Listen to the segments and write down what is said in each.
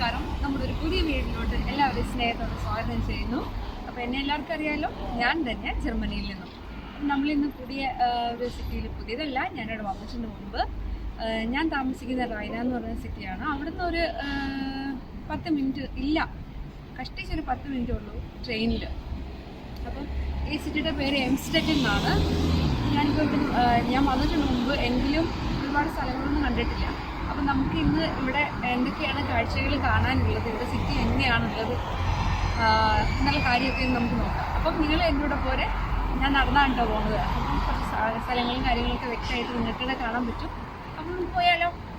നമസ്കാരം. നമ്മുടെ ഒരു പുതിയ വീടിലോട്ട് എല്ലാവരെയും സ്നേഹത്തോടെ സ്വാഗതം ചെയ്യുന്നു. അപ്പോൾ എന്നെ എല്ലാവർക്കും അറിയാലോ ഞാൻ തന്നെ ജർമ്മനിയിൽ നിന്നും. നമ്മൾ ഇന്ന് പുതിയ സിറ്റിയിൽ പുതിയതല്ല ഞാനിവിടെ വന്നിട്ടുണ്ട് മുമ്പ് ഞാൻ താമസിക്കുന്ന റൈന എന്ന് പറയുന്ന സിറ്റിയാണ്. അവിടുന്ന് ഒരു പത്ത് മിനിറ്റ് ഇല്ല. കഷ്ടിച്ചൊരു പത്ത് മിനിറ്റ് ഉള്ളൂ ട്രെയിനിൽ അപ്പം ഈ സിറ്റിയുടെ പേര് എംസ്റ്റെഡ് എന്നാണ് ഞാനിപ്പോൾ ഞാൻ വന്നിട്ടുണ്ട് മുമ്പ് എങ്കിലും ഒരുപാട് സ്ഥലങ്ങളൊന്നും കണ്ടിട്ടില്ല. അപ്പം നമുക്ക് ഇന്ന് ഇവിടെ എന്തൊക്കെയാണ് കാഴ്ചകൾ കാണാനുള്ളത്? ഇവിടെ സിറ്റി എങ്ങനെയാണുള്ളത്? എന്നുള്ള കാര്യമൊക്കെ നമുക്ക് നോക്കാം. അപ്പം നിങ്ങൾ എന്റെ കൂടെ പോരെ. ഞാൻ നടന്നാണ് കേട്ടോ പോകുന്നത്. അപ്പം കുറച്ച് സ്ഥ- സ്ഥലങ്ങളും കാര്യങ്ങളൊക്കെ വ്യക്തമായിട്ട് നിങ്ങൾക്ക് കാണാൻ പറ്റും. അപ്പം നമുക്ക് പോയാലോ?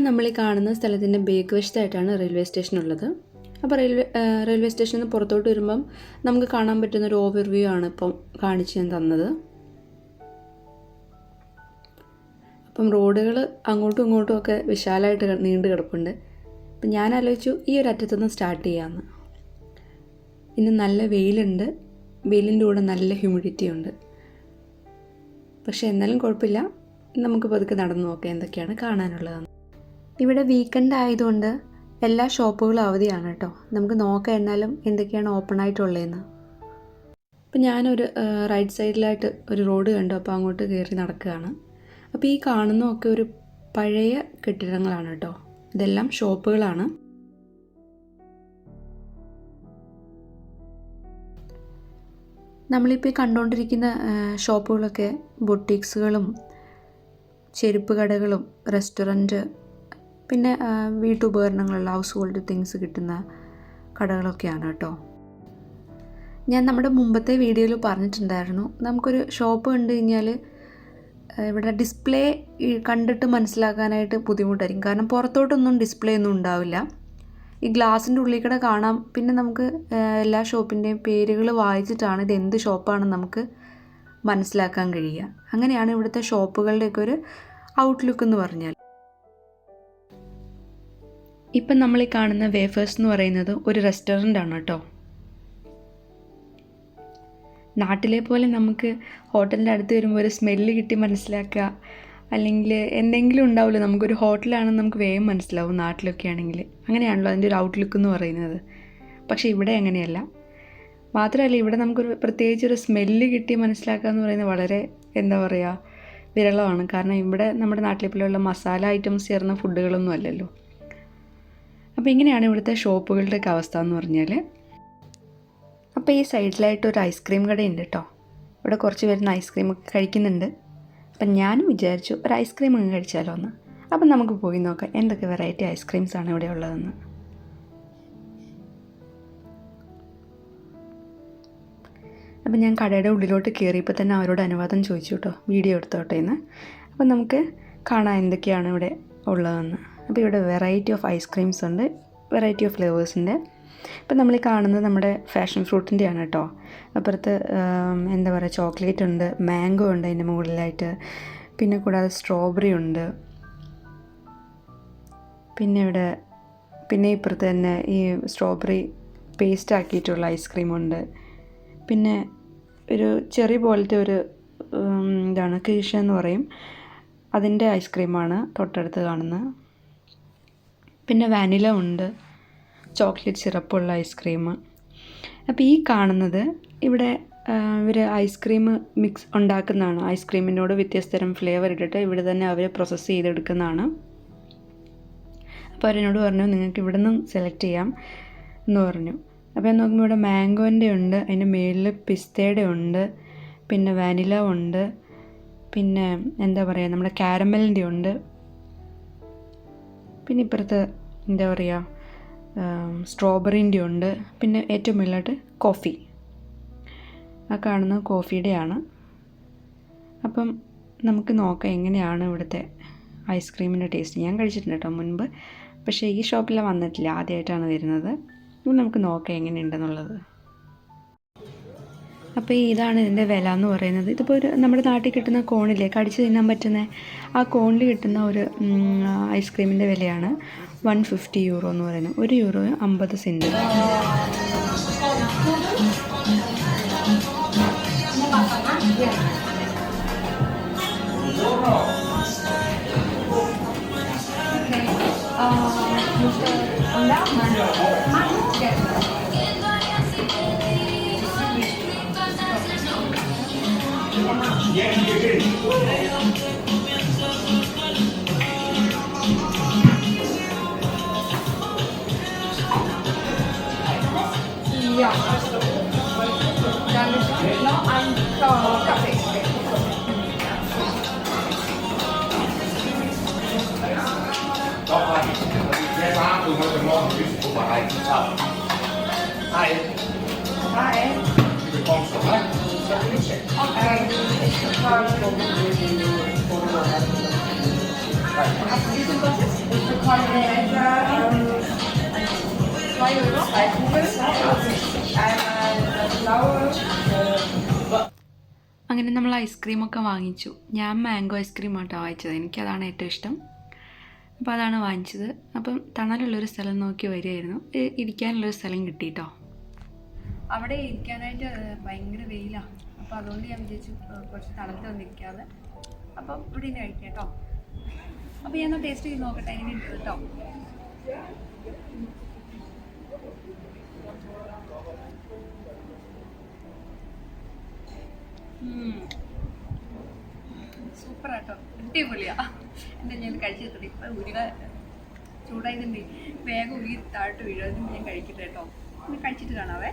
ഇപ്പം നമ്മൾ ഈ കാണുന്ന സ്ഥലത്തിന്റെ ബേക്ക് വശത്തായിട്ടാണ് റെയിൽവേ സ്റ്റേഷൻ ഉള്ളത് അപ്പോൾ റെയിൽവേ റെയിൽവേ സ്റ്റേഷനിൽ നിന്ന് പുറത്തോട്ട് വരുമ്പം നമുക്ക് കാണാൻ പറ്റുന്ന ഒരു ഓവർവ്യൂ ആണ് ഇപ്പം കാണിച്ചു ഞാൻ തന്നത്. അപ്പം റോഡുകൾ അങ്ങോട്ടും ഇങ്ങോട്ടും ഒക്കെ വിശാലമായിട്ട് നീണ്ടു കിടപ്പുണ്ട്. അപ്പം ഞാൻ ആലോചിച്ചു ഈ ഒരു അറ്റത്തുനിന്ന് സ്റ്റാർട്ട് ചെയ്യാമെന്ന് ഇന്ന് നല്ല വെയിലുണ്ട്. വെയിലിന്റെ കൂടെ നല്ല ഹ്യൂമിഡിറ്റി ഉണ്ട്. പക്ഷേ എന്നാലും കുഴപ്പമില്ല. നമുക്ക് പതുക്കെ നടന്നു നോക്കാം എന്തൊക്കെയാണ് കാണാനുള്ളതെന്ന്. ഇവിടെ വീക്കെൻഡ് ആയതുകൊണ്ട് എല്ലാ ഷോപ്പുകളും അവധിയാണ് കേട്ടോ. നമുക്ക് നോക്കാം എന്നാലും എന്തൊക്കെയാണ് ഓപ്പൺ ആയിട്ടുള്ളതെന്ന്. അപ്പോൾ ഞാനൊരു റൈറ്റ് സൈഡിലായിട്ട് ഒരു റോഡ് കണ്ടു. അപ്പോൾ അങ്ങോട്ട് കയറി നടക്കുകയാണ്. അപ്പോൾ ഈ കാണുന്നതൊക്കെ ഒരു പഴയ കെട്ടിടങ്ങളാണ് കേട്ടോ. ഇതെല്ലാം ഷോപ്പുകളാണ് നമ്മളിപ്പോൾ കണ്ടുകൊണ്ടിരിക്കുന്ന ഷോപ്പുകളൊക്കെ ബൊട്ടീക്സുകളും ചെരുപ്പ് കടകളും റെസ്റ്റോറന്റ് പിന്നെ വീട്ടുപകരണങ്ങളുള്ള ഹൗസ് ഹോൾഡ് തിങ്സ് കിട്ടുന്ന കടകളൊക്കെയാണ് കേട്ടോ. ഞാൻ നമ്മുടെ മുമ്പത്തെ വീഡിയോയിൽ പറഞ്ഞിട്ടുണ്ടായിരുന്നു നമുക്കൊരു ഷോപ്പ് കണ്ടു കഴിഞ്ഞാൽ ഇവിടെ ഡിസ്പ്ലേ കണ്ടിട്ട് മനസ്സിലാക്കാനായിട്ട് ബുദ്ധിമുട്ടായിരിക്കും. കാരണം പുറത്തോട്ടൊന്നും ഡിസ്പ്ലേ ഒന്നും ഉണ്ടാവില്ല. ഈ ഗ്ലാസിന്റെ ഉള്ളിൽ കൂടെ കാണാം. പിന്നെ നമുക്ക് എല്ലാ ഷോപ്പിന്റെയും പേരുകൾ വായിച്ചിട്ടാണ് ഇത് എന്ത് ഷോപ്പാണെന്ന് നമുക്ക് മനസ്സിലാക്കാൻ കഴിയുക. അങ്ങനെയാണ് ഇവിടുത്തെ ഷോപ്പുകളുടെയൊക്കെ ഒരു ഔട്ട്ലുക്ക് എന്ന് പറഞ്ഞാൽ. ഇപ്പം നമ്മൾ ഈ കാണുന്ന വേഫേഴ്സ് എന്ന് പറയുന്നത് ഒരു റെസ്റ്റോറന്റ് ആണ് കേട്ടോ. നാട്ടിലെ പോലെ നമുക്ക് ഹോട്ടലിന്റെ അടുത്ത് വരുമ്പോൾ ഒരു സ്മെല്ല് കിട്ടി മനസ്സിലാക്കുക. അല്ലെങ്കിൽ എന്തെങ്കിലും ഉണ്ടാവില്ല നമുക്കൊരു ഹോട്ടലാണെന്ന് നമുക്ക് വേഗം മനസ്സിലാവും നാട്ടിലൊക്കെ ആണെങ്കിൽ. അങ്ങനെയാണല്ലോ അതിന്റെ ഒരു ഔട്ട്ലുക്ക് എന്ന് പറയുന്നത്. പക്ഷേ ഇവിടെ അങ്ങനെയല്ല. മാത്രമല്ല ഇവിടെ നമുക്കൊരു പ്രത്യേകിച്ച് ഒരു സ്മെല്ല് കിട്ടി മനസ്സിലാക്കുക എന്ന് പറയുന്നത് വളരെ എന്താ പറയുക വിരളമാണ്. കാരണം ഇവിടെ നമ്മുടെ നാട്ടിലെ പോലെയുള്ള മസാല ഐറ്റംസ് ചേർന്ന ഫുഡുകളൊന്നും അല്ലല്ലോ. അപ്പോൾ ഇങ്ങനെയാണ് ഇവിടുത്തെ ഷോപ്പുകളുടെയൊക്കെ അവസ്ഥ എന്ന് പറഞ്ഞാൽ അപ്പോൾ ഈ സൈഡിലായിട്ട് ഒരു ഐസ്ക്രീം കടയുണ്ട് കേട്ടോ ഇവിടെ കുറച്ച് പേരുന്ന ഐസ്ക്രീം ഒക്കെ കഴിക്കുന്നുണ്ട്. അപ്പം ഞാനും വിചാരിച്ചു ഒരു ഐസ്ക്രീം അങ്ങ് കഴിച്ചാലോ എന്ന്. അപ്പം നമുക്ക് പോയി നോക്കാം എന്തൊക്കെ വെറൈറ്റി ഐസ്ക്രീംസ് ആണ് ഇവിടെ ഉള്ളതെന്ന്. അപ്പം ഞാൻ കടയുടെ ഉള്ളിലോട്ട് കയറിയപ്പോൾ തന്നെ അവരോട് അനുവാദം ചോദിച്ചു കേട്ടോ. വീഡിയോ എടുത്തോട്ടേന്ന് അപ്പം നമുക്ക് കാണാം എന്തൊക്കെയാണ് ഇവിടെ ഉള്ളതെന്ന്. അപ്പോൾ ഇവിടെ വെറൈറ്റി ഓഫ് ഐസ്ക്രീംസ് ഉണ്ട് വെറൈറ്റി ഓഫ് ഫ്ലേവേഴ്സിന്റെ ഇപ്പം നമ്മൾ കാണുന്നത് നമ്മുടെ ഫാഷൻ ഫ്രൂട്ടിന്റെയാണ് കേട്ടോ. അപ്പുറത്ത് എന്താ പറയുക ചോക്ലേറ്റ് ഉണ്ട് മാംഗോ ഉണ്ട് അതിന്റെ മുകളിലായിട്ട്. പിന്നെ കൂടാതെ സ്ട്രോബെറി ഉണ്ട്. പിന്നെ ഇവിടെ പിന്നെ ഇപ്പുറത്ത് തന്നെ ഈ സ്ട്രോബെറി പേസ്റ്റ് ആക്കിയിട്ടുള്ള ഐസ്ക്രീം ഉണ്ട്. പിന്നെ ഒരു ചെറി പോലത്തെ ഒരു ഇതാണ് കീഷ എന്ന് പറയും. അതിന്റെ ഐസ്ക്രീമാണ് തൊട്ടടുത്ത് കാണുന്നത്. പിന്നെ വാനില ഉണ്ട്. ചോക്ലേറ്റ് സിറപ്പുള്ള ഐസ്ക്രീം അപ്പോൾ ഈ കാണുന്നത് ഇവിടെ ഇവർ ഐസ്ക്രീം മിക്സ് ഉണ്ടാക്കുന്നതാണ്. ഐസ്ക്രീമിനോട് വ്യത്യസ്തരം ഫ്ലേവർ ഇട്ടിട്ട് ഇവിടെ തന്നെ അവർ പ്രോസസ്സ് ചെയ്തെടുക്കുന്നതാണ്. അപ്പോൾ അവരെന്നോട് പറഞ്ഞു നിങ്ങൾക്ക് ഇവിടെ നിന്നും സെലക്ട് ചെയ്യാം എന്ന് പറഞ്ഞു. അപ്പോൾ ഞാൻ നോക്കുമ്പോൾ ഇവിടെ മാംഗോന്റെ ഉണ്ട് അതിന്റെ മേളിൽ പിസ്തയുടെ ഉണ്ട് പിന്നെ വാനില ഉണ്ട് പിന്നെ എന്താ പറയുക നമ്മുടെ കാരമലിന്റെ ഉണ്ട്. പിന്നെ ഇപ്പുറത്ത് എന്താ പറയുക സ്ട്രോബെറിന്റെ ഉണ്ട്. പിന്നെ ഏറ്റവും മുകളിലായിട്ട് കോഫി ആ കാണുന്നത് കോഫിയുടെയാണ് അപ്പം നമുക്ക് നോക്കാം എങ്ങനെയാണ് ഇവിടുത്തെ ഐസ്ക്രീമിന്റെ ടേസ്റ്റ് ഞാൻ കഴിച്ചിട്ടുണ്ട് കേട്ടോ മുൻപ്. പക്ഷേ ഈ ഷോപ്പിൽ വന്നിട്ടില്ല. ആദ്യമായിട്ടാണ് വരുന്നത്. ഇപ്പം നമുക്ക് നോക്കാം എങ്ങനെയുണ്ടെന്നുള്ളത്. അപ്പോൾ ഇതാണ് ഇതിന്റെ വില എന്ന് പറയുന്നത്. ഇതിപ്പോൾ ഒരു നമ്മുടെ നാട്ടിൽ കിട്ടുന്ന കോണില്ലേ? കടിച്ച് തിന്നാൻ പറ്റുന്ന ആ കോണിൽ കിട്ടുന്ന ഒരു ഐസ്ക്രീമിന്റെ വിലയാണ്. വൺ ഫിഫ്റ്റി യൂറോ എന്ന് പറയുന്നത് ഒരു യൂറോ അമ്പത് സെന്റ് Ja. അങ്ങനെ നമ്മൾ ഐസ്ക്രീമൊക്കെ വാങ്ങിച്ചു. ഞാൻ മാംഗോ ഐസ്ക്രീം ആട്ടോ വാങ്ങിച്ചത്. എനിക്കതാണ് ഏറ്റവും ഇഷ്ടം. അപ്പോൾ അതാണ് വാങ്ങിച്ചത്. അപ്പം തണലുള്ളൊരു സ്ഥലം നോക്കി വരികയായിരുന്നു. ഇരിക്കാനുള്ളൊരു സ്ഥലം കിട്ടി കേട്ടോ അവിടെ ഇരിക്കാനായിട്ട് ഭയങ്കര വെയിലാണ് അപ്പോൾ അതുകൊണ്ട് ഞാൻ വിചാരിച്ചു കുറച്ച് തണലത്ത് വന്നിരിക്കാതെ അപ്പം ഇവിടെ നിന്ന് കഴിക്കാം കേട്ടോ. അപ്പോൾ ഞാൻ ടേസ്റ്റ് ചെയ്ത് നോക്കട്ടെ എങ്ങനെയുണ്ട് കേട്ടോ? സൂപ്പർ ആട്ടോ അടിപൊളിയാ. എന്താ ഞാൻ കഴിച്ചിട്ട് ഇപ്പൊ ഉരുക ചൂടായതുണ്ട് വേഗം ഉരുകി താഴ്ത്ത് വീഴും. ഞാൻ കഴിക്കട്ടെ കേട്ടോ. കഴിച്ചിട്ട് കാണാവേ.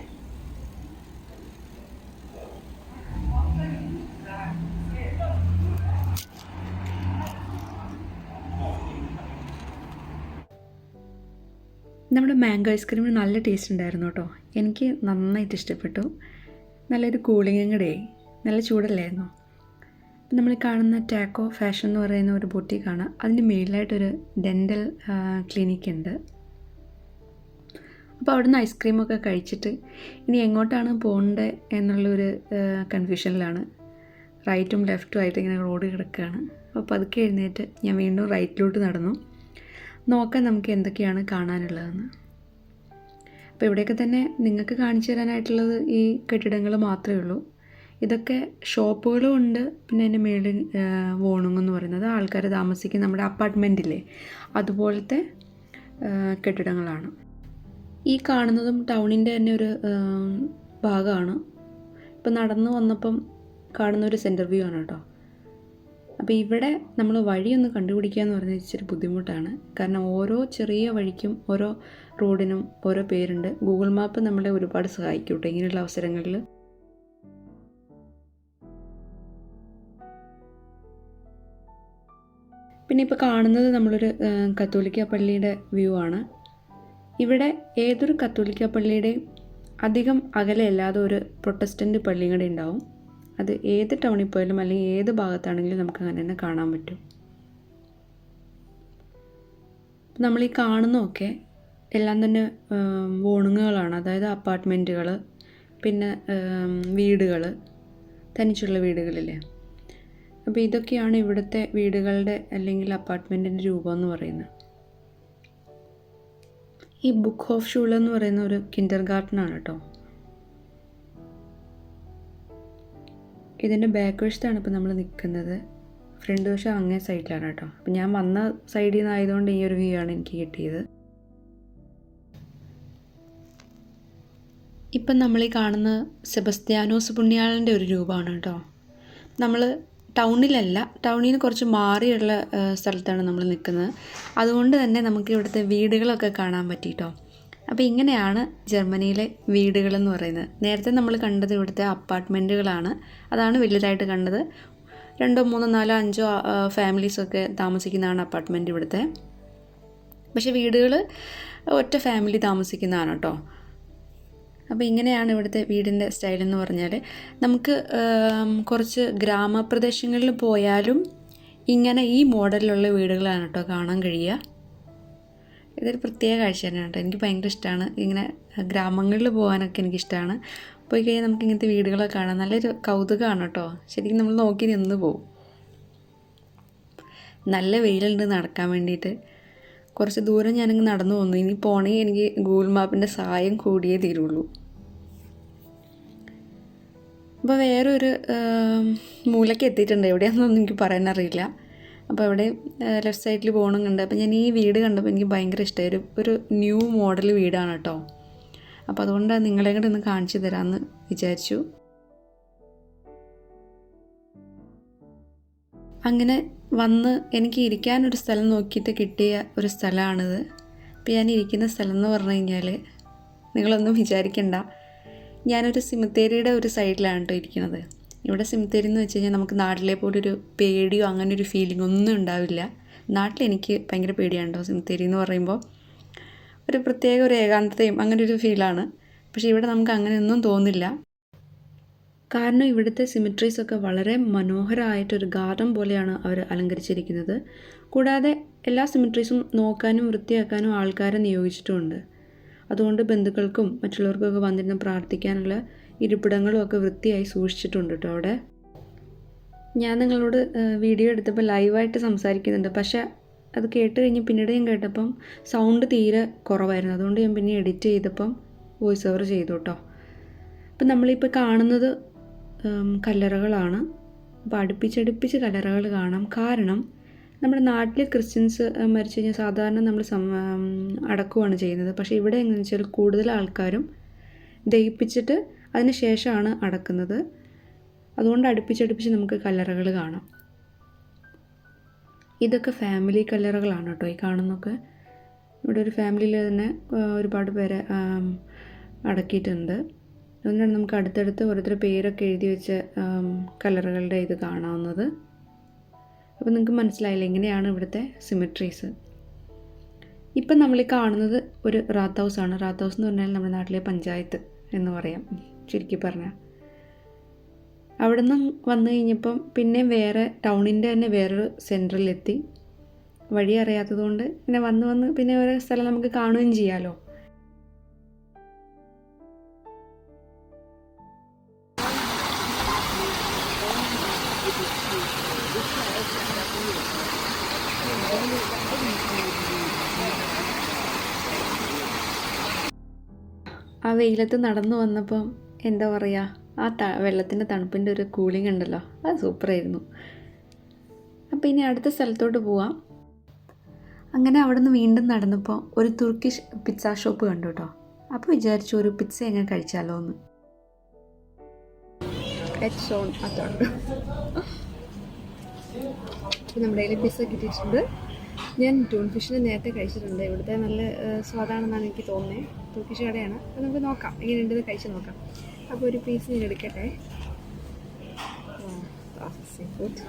നമ്മുടെ മാംഗോ ഐസ്ക്രീമിന് നല്ല ടേസ്റ്റ് ഉണ്ടായിരുന്നു കേട്ടോ. എനിക്ക് നന്നായിട്ട് ഇഷ്ടപ്പെട്ടു. നല്ലൊരു കൂളിങ്ങും കൂടെ നല്ല ചൂടല്ലായിരുന്നു? നമ്മൾ കാണുന്ന ടാക്കോ ഫാഷൻ എന്ന് പറയുന്ന ഒരു ബൊട്ടിക്കാണ് അതിന്റെ മേളിലായിട്ടൊരു ഡെന്റൽ ക്ലിനിക്ക് ഉണ്ട്. അപ്പോൾ അവിടുന്ന് ഐസ്ക്രീമൊക്കെ കഴിച്ചിട്ട് ഇനി എങ്ങോട്ടാണ് പോകേണ്ടത് എന്നുള്ളൊരു കൺഫ്യൂഷനിലാണ് റൈറ്റും ലെഫ്റ്റും ആയിട്ട് ഇങ്ങനെ റോഡ് കിടക്കുകയാണ്. അപ്പോൾ പതുക്കെ എഴുന്നേറ്റ് ഞാൻ വീണ്ടും റൈറ്റിലോട്ട് നടന്നു. നോക്കാം നമുക്ക് എന്തൊക്കെയാണ് കാണാനുള്ളതെന്ന്. അപ്പോൾ ഇവിടെയൊക്കെ തന്നെ നിങ്ങൾക്ക് കാണിച്ചു തരാനായിട്ടുള്ളത് ഈ കെട്ടിടങ്ങൾ മാത്രമേ ഉള്ളൂ. ഇതൊക്കെ ഷോപ്പുകളും ഉണ്ട്. പിന്നെ അതിന്റെ മേളിൽ വോണുങ് എന്ന് പറയുന്നത് ആൾക്കാർ താമസിക്കുന്ന നമ്മുടെ അപ്പാർട്ട്മെന്റില്ലേ? അതുപോലത്തെ കെട്ടിടങ്ങളാണ്. ഈ കാണുന്നതും ടൗണിന്റെ തന്നെ ഒരു ഭാഗമാണ്. ഇപ്പം നടന്നു വന്നപ്പം കാണുന്ന ഒരു സെന്റർ വ്യൂ ആണ് കേട്ടോ. അപ്പോൾ ഇവിടെ നമ്മൾ വഴിയൊന്ന് കണ്ടുപിടിക്കുക എന്ന് പറഞ്ഞാൽ ഇച്ചിരി ബുദ്ധിമുട്ടാണ്. കാരണം ഓരോ ചെറിയ വഴിക്കും ഓരോ റോഡിനും ഓരോ പേരുണ്ട്. ഗൂഗിൾ മാപ്പ് നമ്മളെ ഒരുപാട് സഹായിക്കും കേട്ടോ ഇങ്ങനെയുള്ള അവസരങ്ങളിൽ. പിന്നെ ഇപ്പോൾ കാണുന്നത് നമ്മളൊരു കത്തോലിക്ക പള്ളിയുടെ വ്യൂ ആണ്. ഇവിടെ ഏതൊരു കത്തോലിക്ക പള്ളിയുടെയും അധികം അകലെയല്ലാതെ ഒരു പ്രൊട്ടസ്റ്റന്റ് പള്ളിയും കൂടെ ഉണ്ടാവും. അത് ഏത് ടൗണിൽ പോയാലും അല്ലെങ്കിൽ ഏത് ഭാഗത്താണെങ്കിലും നമുക്ക് അങ്ങനെ തന്നെ കാണാൻ പറ്റും. നമ്മൾ ഈ കാണുന്നതൊക്കെ എല്ലാം തന്നെ വോണുങ്ങുകളാണ് അതായത് അപ്പാർട്ട്മെന്റുകൾ പിന്നെ വീടുകൾ തനിച്ചുള്ള വീടുകളില്ലേ. അപ്പോൾ ഇതൊക്കെയാണ് ഇവിടുത്തെ വീടുകളുടെ അല്ലെങ്കിൽ അപ്പാർട്ട്മെന്റിന്റെ രൂപം എന്ന് പറയുന്നത്. ഈ ബുക്ക് ഓഫ് ഷൂൾ എന്ന് പറയുന്ന ഒരു കിൻഡർ ഗാർഡനാണ് കേട്ടോ. ഇതിന്റെ ബാക്ക് വശത്താണ് ഇപ്പോൾ നമ്മൾ നിൽക്കുന്നത്. ഫ്രണ്ട് വശം അങ്ങേ സൈഡിലാണ് കേട്ടോ. അപ്പം ഞാൻ വന്ന സൈഡിൽ നിന്ന് ആയതുകൊണ്ട് ഈ ഒരു വ്യൂ ആണ് എനിക്ക് കിട്ടിയത്. ഇപ്പം നമ്മൾ ഈ കാണുന്ന സെബസ്ത്യാനോസ് പുണ്യാളന്റെ ഒരു രൂപമാണ് കേട്ടോ. നമ്മൾ ടൗണിലല്ല ടൗണിൽ നിന്ന് കുറച്ച് മാറിയുള്ള സ്ഥലത്താണ് നമ്മൾ നിൽക്കുന്നത്. അതുകൊണ്ട് തന്നെ നമുക്ക് ഇവിടുത്തെ വീടുകളൊക്കെ കാണാൻ പറ്റിയിട്ടോ അപ്പോൾ ഇങ്ങനെയാണ് ജർമ്മനിയിലെ വീടുകളെന്ന് പറയുന്നത്. നേരത്തെ നമ്മൾ കണ്ടത് ഇവിടുത്തെ അപ്പാർട്ട്മെന്റുകളാണ് അതാണ് വലുതായിട്ട് കണ്ടത്. രണ്ടോ മൂന്നോ നാലോ അഞ്ചോ ഫാമിലീസൊക്കെ താമസിക്കുന്നതാണ് അപ്പാർട്ട്മെന്റ് ഇവിടുത്തെ. പക്ഷേ വീടുകൾ ഒറ്റ ഫാമിലി താമസിക്കുന്നതാണ് കേട്ടോ. അപ്പോൾ ഇങ്ങനെയാണ് ഇവിടുത്തെ വീടിന്റെ സ്റ്റൈൽ എന്ന് പറഞ്ഞാൽ നമുക്ക് കുറച്ച് ഗ്രാമപ്രദേശങ്ങളിൽ പോയാലും ഇങ്ങനെ ഈ മോഡലിലുള്ള വീടുകളാണ് കേട്ടോ കാണാൻ കഴിയുക. ഇതൊരു പ്രത്യേക കാഴ്ച തന്നെയാണ് കേട്ടോ. എനിക്ക് ഭയങ്കര ഇഷ്ടമാണ് ഇങ്ങനെ ഗ്രാമങ്ങളിൽ പോകാനൊക്കെ എനിക്കിഷ്ടമാണ് പോയി കഴിഞ്ഞാൽ നമുക്ക് ഇങ്ങനത്തെ വീടുകളൊക്കെ കാണാം. നല്ലൊരു കൗതുകമാണ് കേട്ടോ. ശരിക്കും നമ്മൾ നോക്കി നിന്ന് പോവും. നല്ല വെയിലുണ്ട് നടക്കാൻ വേണ്ടിയിട്ട്. കുറച്ച് ദൂരം ഞാനങ്ങ് നടന്നു പോന്നു. ഇനി പോണേ എനിക്ക് ഗൂഗിൾ മാപ്പിന്റെ സഹായം കൂടിയേ തീരുള്ളൂ. അപ്പോൾ വേറൊരു മൂലയ്ക്ക് എത്തിയിട്ടുണ്ട്. എവിടെയാണെന്നൊന്നും എനിക്ക് പറയാൻ അറിയില്ല അപ്പോൾ അവിടെ ലെഫ്റ്റ് സൈഡിൽ പോകണമെന്നുണ്ട് അപ്പോൾ ഞാൻ ഈ വീട് കണ്ടപ്പോൾ എനിക്ക് ഭയങ്കര ഇഷ്ടമായി ഒരു ഒരു ന്യൂ മോഡൽ വീടാണ് കേട്ടോ അപ്പോൾ അതുകൊണ്ട് നിങ്ങളെ കൂടെ ഒന്ന് കാണിച്ചു തരാമെന്ന് വിചാരിച്ചു. അങ്ങനെ വന്ന് എനിക്ക് ഇരിക്കാനൊരു സ്ഥലം നോക്കിയിട്ട് കിട്ടിയ ഒരു സ്ഥലമാണിത് ഇപ്പോൾ ഞാൻ ഇരിക്കുന്ന സ്ഥലം എന്ന് പറഞ്ഞു കഴിഞ്ഞാൽ നിങ്ങളൊന്നും വിചാരിക്കണ്ട. ഞാനൊരു സിമത്തേരിയുടെ ഒരു സൈഡിലാണ് കേട്ടോ ഇരിക്കുന്നത് ഇവിടെ സിം എന്ന് വെച്ച് കഴിഞ്ഞാൽ നമുക്ക് നാട്ടിലെ പോലെ ഒരു പേടിയോ അങ്ങനെ ഒരു ഫീലിംഗ് ഒന്നും ഉണ്ടാവില്ല. നാട്ടിൽ എനിക്ക് ഭയങ്കര പേടിയാണ് കേട്ടോ തരി എന്ന് പറയുമ്പോൾ ഒരു പ്രത്യേക ഒരു ഏകാന്തതയും അങ്ങനെ ഒരു ഫീലാണ് പക്ഷേ ഇവിടെ നമുക്ക് അങ്ങനെയൊന്നും തോന്നില്ല. കാരണം ഇവിടുത്തെ സിമിട്രീസ് ഒക്കെ വളരെ മനോഹരമായിട്ടൊരു ഗാർഡൻ പോലെയാണ് അവർ അലങ്കരിച്ചിരിക്കുന്നത്. കൂടാതെ എല്ലാ സിമിട്രീസും നോക്കാനും വൃത്തിയാക്കാനും ആൾക്കാരെ നിയോഗിച്ചിട്ടുമുണ്ട്. അതുകൊണ്ട് ബന്ധുക്കൾക്കും മറ്റുള്ളവർക്കൊക്കെ വന്നിരുന്ന് പ്രാർത്ഥിക്കാനുള്ള ഇരിപ്പിടങ്ങളും ഒക്കെ വൃത്തിയായി സൂക്ഷിച്ചിട്ടുണ്ട് കേട്ടോ അവിടെ. ഞാൻ നിങ്ങളോട് വീഡിയോ എടുത്തപ്പോൾ ലൈവായിട്ട് സംസാരിക്കുന്നുണ്ട്. പക്ഷേ അത് കേട്ട് കഴിഞ്ഞ് പിന്നീട് ഞാൻ കേട്ടപ്പം സൗണ്ട് തീരെ കുറവായിരുന്നു. അതുകൊണ്ട് ഞാൻ പിന്നെ എഡിറ്റ് ചെയ്തപ്പം വോയിസ് ഓവർ ചെയ്തു കേട്ടോ. അപ്പം നമ്മളിപ്പോൾ കാണുന്നത് കല്ലറകളാണ്. അപ്പോൾ അടുപ്പിച്ചടുപ്പിച്ച് കല്ലറകൾ കാണാം. കാരണം നമ്മുടെ നാട്ടിൽ ക്രിസ്ത്യൻസ് മരിച്ചു കഴിഞ്ഞാൽ സാധാരണ നമ്മൾ സം അടക്കുവാണ് ചെയ്യുന്നത്. പക്ഷേ ഇവിടെ എങ്ങനെയാണെന്ന് വെച്ചാൽ കൂടുതൽ ആൾക്കാരും ദഹിപ്പിച്ചിട്ട് അതിന് ശേഷമാണ് അടക്കുന്നത്. അതുകൊണ്ട് അടുപ്പിച്ചടുപ്പിച്ച് നമുക്ക് കല്ലറകൾ കാണാം. ഇതൊക്കെ ഫാമിലി കല്ലറകളാണ് കേട്ടോ ഈ കാണുന്നൊക്കെ ഇവിടെ ഒരു ഫാമിലിയിൽ തന്നെ ഒരുപാട് പേരെ അടക്കിയിട്ടുണ്ട്. അതുകൊണ്ടാണ് നമുക്ക് അടുത്തടുത്ത് ഓരോരുത്തരുടെ പേരൊക്കെ എഴുതി വെച്ച കല്ലറകളുടെ ഇത് കാണാവുന്നത്. അപ്പോൾ നിങ്ങൾക്ക് മനസ്സിലായില്ല എങ്ങനെയാണ് ഇവിടുത്തെ സിമിട്രീസ് ഇപ്പം നമ്മൾ കാണുന്നത് ഒരു റാത്ത് ഹൗസാണ് റാത്ത് ഹൗസ് എന്ന് പറഞ്ഞാൽ നമ്മുടെ നാട്ടിലെ പഞ്ചായത്ത് എന്ന് പറയാം. ചുരുക്കി പറഞ്ഞാൽ അവിടെ നിന്ന് വന്നു കഴിഞ്ഞപ്പം പിന്നെ വേറെ ടൗണിന്റെ തന്നെ വേറൊരു സെന്ററിലെത്തി. വഴി അറിയാത്തതുകൊണ്ട് പിന്നെ വന്ന് വന്ന് പിന്നെ ഓരോ സ്ഥലം നമുക്ക് കാണുകയും ചെയ്യാമല്ലോ ആ വെയിലത്ത് നടന്നു വന്നപ്പം എന്താ പറയുക ആ ത വെള്ളത്തിന്റെ തണുപ്പിന്റെ ഒരു കൂളിംഗ് ഉണ്ടല്ലോ അത് സൂപ്പറായിരുന്നു അപ്പോൾ ഇനി അടുത്ത സ്ഥലത്തോട്ട് പോവാം. അങ്ങനെ അവിടെ നിന്ന് വീണ്ടും നടന്നപ്പോൾ ഒരു തുർക്കിഷ് പിസ്സ ഷോപ്പ് കണ്ടു കേട്ടോ അപ്പോൾ വിചാരിച്ചു ഒരു പിസ്സ എങ്ങനെ കഴിച്ചാലോ എന്ന് നമ്മുടെ കയ്യിൽ പിസ്സ കിട്ടിയിട്ടുണ്ട്. ഞാൻ ടൂൺ ഫിഷിന് നേരത്തെ കഴിച്ചിട്ടുണ്ട്. ഇവിടുത്തെ നല്ല സ്വാദാണെന്നാണ് എനിക്ക് തോന്നുന്നത്. ടൂക്കിഷ് കടയാണ്. അപ്പോൾ നമുക്ക് നോക്കാം. ഇങ്ങനെ ഉണ്ടെന്ന് കഴിച്ച് നോക്കാം. അപ്പോൾ ഒരു പീസ് ഞാൻ എടുക്കട്ടെ. സീ ഫുഡ്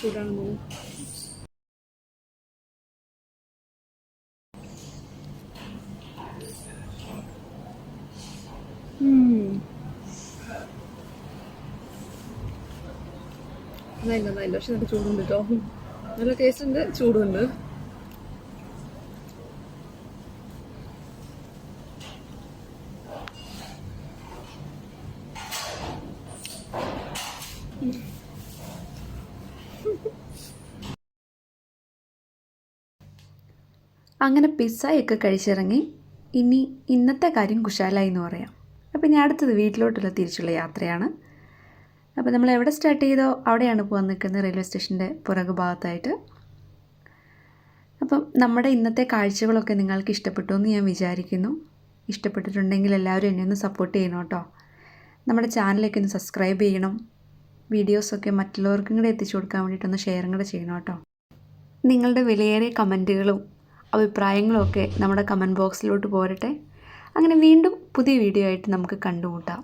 ചൂടാണെന്ന് തോന്നുന്നു. നന്നായില്ല നന്നായില്ല പക്ഷെ നല്ല ചൂടുണ്ട് കേട്ടോ നല്ല ടേസ്റ്റ് ഉണ്ട് ചൂടുണ്ട്. അങ്ങനെ പിസ്സയൊക്കെ കഴിച്ചിറങ്ങി ഇനി ഇന്നത്തെ കാര്യം കുശാലായി എന്ന് പറയാം. അപ്പോൾ ഇനി അടുത്തത് വീട്ടിലോട്ടുള്ള തിരിച്ചുള്ള യാത്രയാണ്. അപ്പോൾ നമ്മൾ എവിടെ സ്റ്റാർട്ട് ചെയ്തോ അവിടെയാണ് പോകാൻ നിൽക്കുന്നത് റെയിൽവേ സ്റ്റേഷന്റെ പുറകു ഭാഗത്തായിട്ട്. അപ്പം നമ്മുടെ ഇന്നത്തെ കാഴ്ചകളൊക്കെ നിങ്ങൾക്ക് ഇഷ്ടപ്പെട്ടു എന്ന് ഞാൻ വിചാരിക്കുന്നു. ഇഷ്ടപ്പെട്ടിട്ടുണ്ടെങ്കിൽ എല്ലാവരും എന്നെ ഒന്ന് സപ്പോർട്ട് ചെയ്യണം കേട്ടോ. നമ്മുടെ ചാനലൊക്കെ ഒന്ന് സബ്സ്ക്രൈബ് ചെയ്യണം. വീഡിയോസൊക്കെ മറ്റുള്ളവർക്കും കൂടെ എത്തിച്ചു കൊടുക്കാൻ വേണ്ടിയിട്ടൊന്ന് ഷെയറും കൂടെ ചെയ്യണം കേട്ടോ. നിങ്ങളുടെ വിലയേറിയ കമന്റുകളും അഭിപ്രായങ്ങളും ഒക്കെ നമ്മുടെ കമന്റ് ബോക്സിലോട്ട് പോരട്ടെ. അങ്ങനെ വീണ്ടും പുതിയ വീഡിയോ ആയിട്ട് നമുക്ക് കണ്ടുമുട്ടാം.